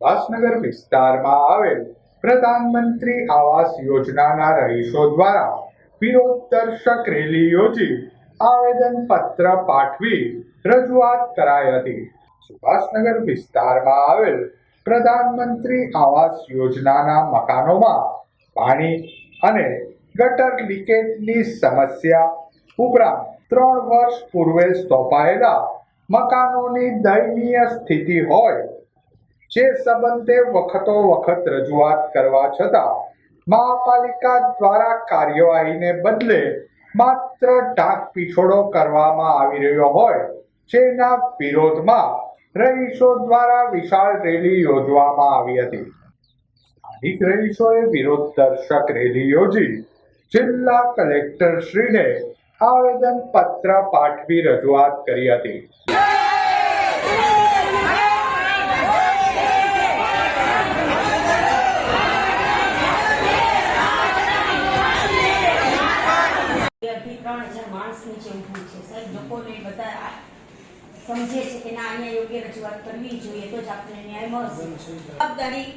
ઉલ્લાસનગર વિસ્તારમાં આવેલ પ્રધાનમંત્રી આવાસ યોજનાના રહીશો દ્વારા વિરોધદર્શક રેલી યોજી આવેદન પત્ર પાઠવી રજૂઆત કરાઈ હતી. સુભાષનગર વિસ્તારમાં આવેલ પ્રધાનમંત્રી આવાસ યોજનાના મકાનોમાં પાણી અને ગટર લીકેજની સમસ્યા ઉપરાંત ત્રણ વર્ષ પૂર્વે સોંપાયેલા મકાનોની દયનીય સ્થિતિ હોય જે સંબંધે વખતો વખત રજૂઆત કરવા છતાં મહાપાલિકા દ્વારા કાર્યવાહીને બદલે માત્ર ઢાક પીછોડો કરવામાં આવી રહ્યો હોય, જેના વિરોધમાં રહીશો દ્વારા વિશાળ રેલી યોજવામાં આવી હતી. સ્થાનિક રહીશોએ વિરોધ દર્શક રેલી યોજી જિલ્લા કલેક્ટર શ્રીને આવેદન પત્ર પાઠવી રજૂઆત કરી હતી બે અઢી ત્રણ નીચે ઊભું છે. સાહેબ, લોકોને બધા સમજે છે કે ના, અહીંયા યોગ્ય રજૂઆત કરવી જોઈએ તો જ આપણને ન્યાય મળશે. જવાબદારી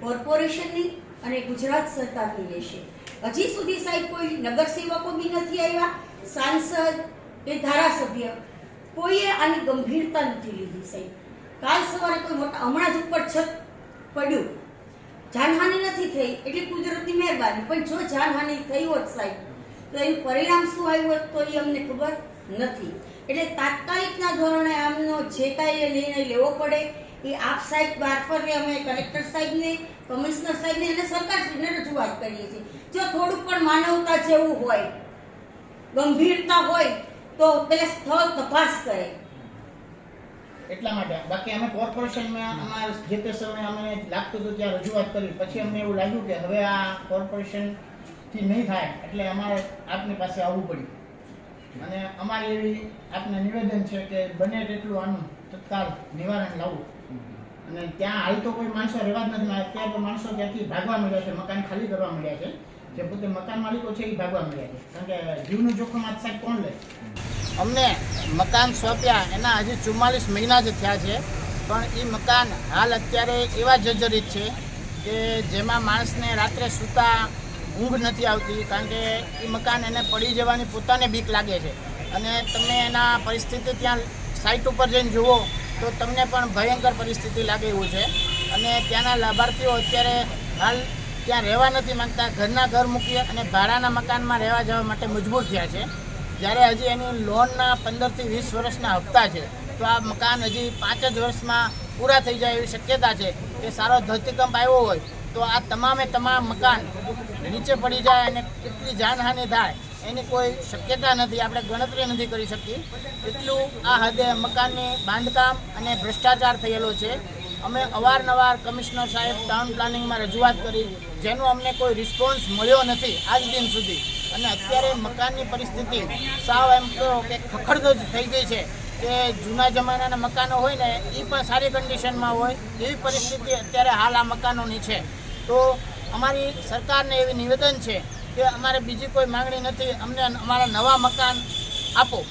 કોર્પોરેશનની અને ગુજરાત સરકારની રહેશે. હજી સુધી સાહેબ કોઈ નગરસેવકો બી નથી આવ્યા. સાંસદ કે ધારાસભ્ય કોઈએ આની ગંભીરતા નથી લીધી સાહેબ. કાલ સવારે કોઈ મોટા હમણાં જ ઉપર છત પડ્યું. જાનહાનિ નથી થઈ, એટલે કુદરતની મહેરબાની. પણ જો જાનહાનિ થઈ હોત સાહેબ તો એનું પરિણામ શું આવ્યું તો એ અમને ખબર નથી. એટલે તાત્કાલિકના ધોરણે આમનો જે કાંઈ નિર્ણય લેવો પડે, એ આપ સાહેબ મારફતે અમે કલેક્ટર સાહેબને, કમિશનર સાહેબને અને સરકારશ્રીને રજૂઆત કરીએ છીએ. જો થોડુંક પણ માનવતા જેવું હોય, ગંભીરતા હોય, તો પેલા સ્થળ તપાસ કરે. એટલા માટે. બાકી અમે કોર્પોરેશનમાં અમારે જે તે સમયે અમને લાગતું હતું ત્યાં રજૂઆત કરી. પછી અમને એવું લાગ્યું કે હવે આ કોર્પોરેશનથી નહીં થાય, એટલે અમારે આપની પાસે આવવું પડ્યું. અને અમારી એવી આપને નિવેદન છે કે બને તેટલું આનું તત્કાલ નિવારણ લાવવું. અને ત્યાં હાલ તો કોઈ માણસો રહેવા જ નથી અત્યારે તો માણસો ત્યાંથી ભાગવા મળ્યા છે, મકાન ખાલી કરવા મળ્યા છે. જે પોતે મકાન માલિકો છે એ ભાગવા મળ્યા છે. કારણ કે જીવનું જોખમ આજ સાહેબ કોણ લે? અમને મકાન સોંપ્યા, એના હજી ચુમ્માલીસ મહિના જ થયા છે. પણ એ મકાન હાલ અત્યારે એવા જર્જરિત છે કે જેમાં માણસને રાત્રે સૂતા ઊંઘ નથી આવતી કારણ કે એ મકાન એને પડી જવાની પોતાને બીક લાગે છે. અને તમે એના પરિસ્થિતિ ત્યાં સાઇટ ઉપર જઈને જુઓ તો તમને પણ ભયંકર પરિસ્થિતિ લાગે એવું છે. અને ત્યાંના લાભાર્થીઓ અત્યારે હાલ ત્યાં રહેવા નથી માંગતા. ઘરના ઘર મૂકી અને ભાડાના મકાનમાં રહેવા જવા માટે મજબૂર થયા છે. જ્યારે હજી એની લોનના પંદરથી વીસ વર્ષના હપ્તા છે, તો આ મકાન હજી પાંચ જ વર્ષમાં પૂરા થઈ જાય એવી શક્યતા છે કે સારો ધરતીકંપ આવ્યો હોય તો આ તમામે તમામ મકાન નીચે પડી જાય અને કેટલી જાનહાનિ થાય, એની કોઈ શક્યતા નથી. આપણે ગણતરી નથી કરી શકતી. એટલું આ હદે મકાનની બાંધકામ અને ભ્રષ્ટાચાર થયેલો છે. અમે અવારનવાર કમિશનર સાહેબ ટાઉન પ્લાનિંગમાં રજૂઆત કરી, જેનો અમને કોઈ રિસ્પોન્સ મળ્યો નથી આજ દિન સુધી. અને અત્યારે મકાનની પરિસ્થિતિ સાવ એમ કહો કે ખખડધજ થઈ ગઈ છે કે જૂના જમાનાના મકાનો હોય ને એ પણ સારી કન્ડિશનમાં હોય, એવી પરિસ્થિતિ અત્યારે હાલ આ મકાનોની છે. તો અમારી સરકારને એવી નિવેદન છે કે અમારે બીજી કોઈ માંગણી નથી. અમને અમારા નવા મકાન આપો.